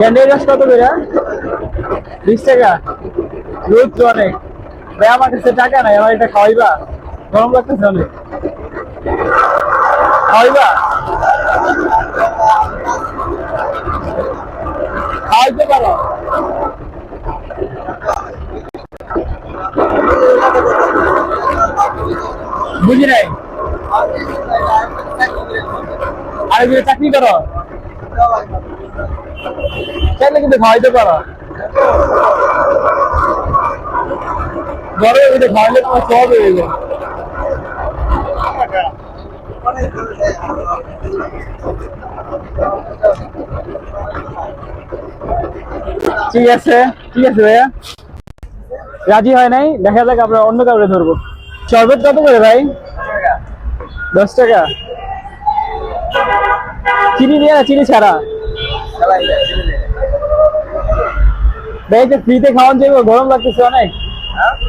Candle গাছ কত করে বিশ টাকা। রোদ অনেক। ভাই, আমার কাছে টাকা নাই, আমার এটা খাওয়াইবা? গরম লাগতেছে অনেক। খাওয়াইবা? খাওয়াইতে পারো। বুঝি নাই? আরে চাকরি করো। চাইলে কিন্তু খাওয়াইতে কিন্তু খাওয়াইলে তোমার সব হয়ে যায় ঠিক আছে ঠিক আছে ভাইয়া। রাজি হয় নাই? দেখা যাক আমরা অন্য কাউকে ধরবো। শরবত কত করে ভাই? দশ টাকা। চিনি দিয়ে না, চিনি ছাড়া? ভাই ফ্রিতে খাওয়ান যাইব গরম লাগতেছে অনেক।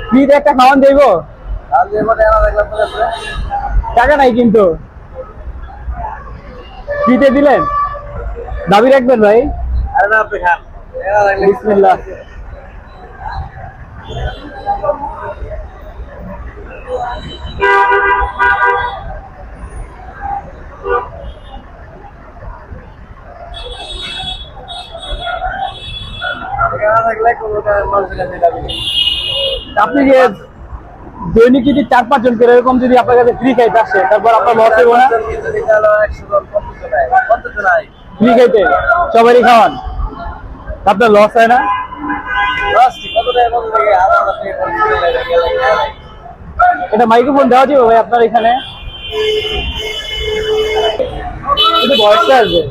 ফ্রিতে একটা খাওয়ান যাইব? টাকা নাই কিন্তু। ফ্রিতে দিলেন? দাবি রাখবেন ভাই? বিসমিল্লাহ। আপনি যে দৈনিক যদি চার পাঁচ জন করে, এরকম যদি আপনার কাছে ফ্রি খাইতে আসে, তারপর আপনার লস হইব না? ফ্রি খাইতে? সবারই খাওয়ান? আপনার লস হয় না? এটা মাইক্রোফোন দেওয়া যাবে ভাই আপনার এখানে? বয়সটা আসবে।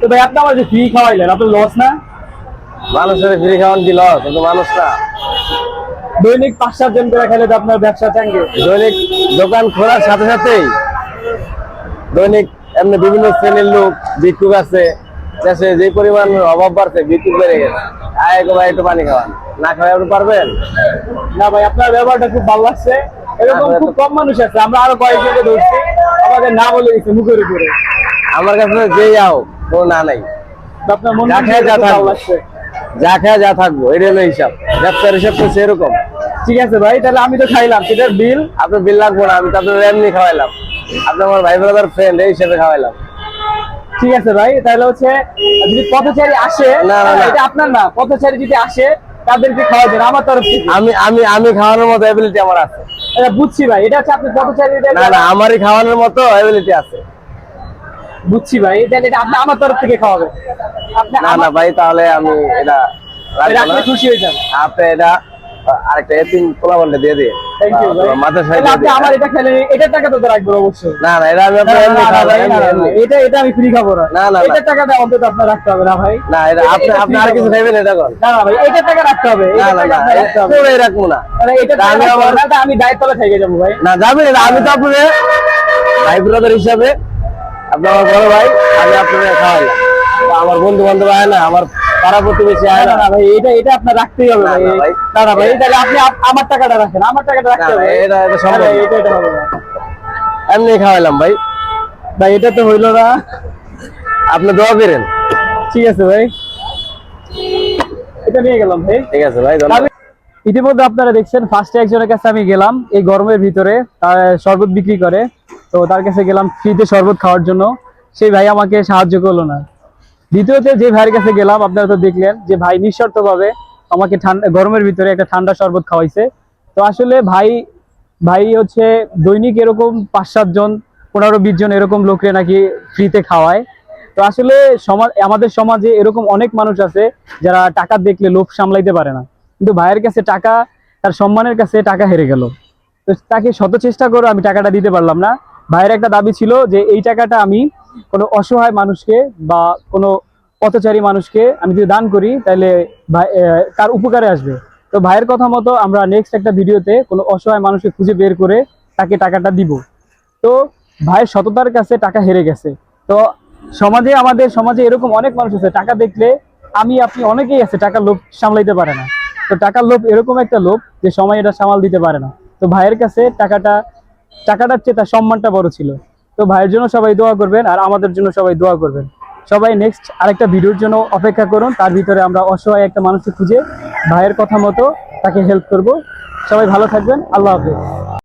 তো ভাই, আপনি আমার যে ফ্রি খাওয়াইলেন, আপনার লস না? মানুষের ফ্রি খাওয়ান কি লস কিন্তু মানুষ না দৈনিক পাঁচ সাত জন করে খেলে তো আপনার ব্যবসা চাঙ্গে। দৈনিক দোকান খোলার সাথে সাথেই দৈনিক এমনি বিভিন্ন শ্রেণির লোক ভিক্ষুক আছে দেশে যে পরিমাণ অভাব বাড়ছে ভিক্ষুক বেড়ে গেছে। আয় গো ভাই একটু পানি খাওয়ান। না খাওয়াই আপনি পারবেন? না ভাই আপনার ব্যবহারটা খুব ভালো লাগছে। এরকম খুব কম মানুষ আছে। আমরা আরও কয়েকজনকে ধরছি। আমাদের না বলে দিচ্ছে মুখের উপরে। আমার কাছে যে যাও কোনো না নাই। আপনার মন যা খায় যা ভালো থাকব। যা খায় যা থাকব এটা হলো হিসাব। ব্যবসার হিসাব তো সেরকম। ঠিক আছে ভাই তাহলে আমি তো খাইলাম সেটার বিল আপনার বিল লাগবো না আমি তো আপনার এমনি খাওয়াইলাম। আপনি আমার ভাই ব্রাদার ফ্রেন্ড এই হিসেবে খাওয়াইলাম। ঠিক আছে ভাই তাহলে হচ্ছে যদি পথচারী আসে না, না, না। এটা আপনার না পথচারী যদি আসে তাদেরকে খাওয়া দেন আমার তরফ থেকে। আমি আমি আমি খাওয়ানোর মতো এবিলিটি আমার আছে। এটা বুঝছি ভাই এটা হচ্ছে আপনি পথচারী না না আমারই খাওয়ানোর মতো এবিলিটি আছে। বুঝছি ভাই এটা এটা আপনি আমার তরফ থেকে খাওয়াবেন। আপনি না না ভাই তাহলে আমি এটা রাখলে খুশি হয়ে যান আপনি এটা আরেকটা এতিম দিয়ে দিয়ে থ্যাংক ইউ ভাই। মাথার তাহলে আপনি আমার এটা খেলে এটার টাকা তো রাখবেন অবশ্যই। না না এটা আমি আপনার এমনি এটা এটা আমি ফ্রি খাব না। না, অন্তত রাখতে হবে না ভাই। না এটা আপনি আপনি আর কিছু খাব। খাইবেন এটা কর। না না ভাই এটার টাকা রাখতে হবে। না না না আপনার রাখতে হবে। পুরো রাখব না। আমি আমার- তা আমি দায়ের তলা থেকে যাব ভাই। না যাবেন না আমি তো আপনার ভাই ব্রাদার হিসাবে আপনি আমার বড় ভাই আমি আপনাকে খাওয়াইলাম। আমার বন্ধু বান্ধব আয় না আমার পাড়া প্রতিবেশী আয় না। ভাই এটা এটা আপনার রাখতেই হবে ভাই না, ভাই। না না ভাই তাহলে আপনি আমার টাকাটা রাখেন আমার টাকাটা রাখতে হবে। এটা- এটা সম্ভব। এটা এটা হবে না। এমনি খাওয়াইলাম ভাই। ভাই এটা তো হইল না। আপনি দোয়া করেন। ঠিক আছে ভাই। এটা নিয়ে গেলাম ভাই। ঠিক আছে ভাই ধন্যবাদ। ইতিমধ্যে আপনারা দেখছেন ফার্স্টে একজনের কাছে আমি গেলাম এই গরমের ভিতরে তার শরবত বিক্রি করে। তো তার কাছে গেলাম ফ্রিতে শরবত খাওয়ার জন্য। সেই ভাই আমাকে সাহায্য করল না। দ্বিতীয়তে যে ভাইয়ের কাছে গেলাম, আপনারা তো দেখলেন যে ভাই নিঃশর্ত ভাবে আমাকে ঠান্ডা গরমের ভিতরে একটা ঠান্ডা শরবত খাওয়াইছে। তো আসলে ভাই ভাই হচ্ছে দৈনিক এরকম পাঁচ সাত জন পনেরো বিশ জন এরকম লোকরে নাকি ফ্রিতে খাওয়ায়। তো আসলে সমাজ আমাদের সমাজে এরকম অনেক মানুষ আছে যারা টাকা দেখলে লোভ সামলাইতে পারে না। কিন্তু ভাইয়ের কাছে টাকা, তার সম্মানের কাছে টাকা হেরে গেল। তো তাকে শত চেষ্টা করে আমি টাকাটা দিতে পারলাম না। ভাইয়ের একটা দাবি ছিল যে এই টাকাটা আমি কোনো অসহায় মানুষকে বা কোনো পথচারী মানুষকে আমি যদি দান করি, তাহলে ভাই তার উপকারে আসবে। তো ভাইয়ের কথা মতো আমরা নেক্সট একটা ভিডিওতে কোনো অসহায় মানুষকে খুঁজে বের করে তাকে টাকাটা দিব। তো ভাইয়ের সততার কাছে টাকা হেরে গেছে। তো সমাজে আমাদের সমাজে এরকম অনেক মানুষ আছে, টাকা দেখলে আমি, আপনি অনেকেই আছে, টাকার লোভ সামলাইতে পারে না। তো টাকার লোভ এরকম একটা লোভ যে সময় এটা সামাল দিতে পারে না। তো ভাইয়ের কাছে টাকাটা টাকাটার চেয়ে তার সম্মানটা বড় ছিল। তো ভাইয়ের জন্য সবাই দোয়া করবেন আর আমাদের জন্য সবাই দোয়া করবেন। সবাই নেক্সট আরেকটা ভিডিওর জন্য অপেক্ষা করুন। তার ভিতরে আমরা অসহায় একটা মানুষকে খুঁজে ভাইয়ের কথা মতো তাকে হেল্প করব। সবাই ভালো থাকবেন। আল্লাহ হাফেজ।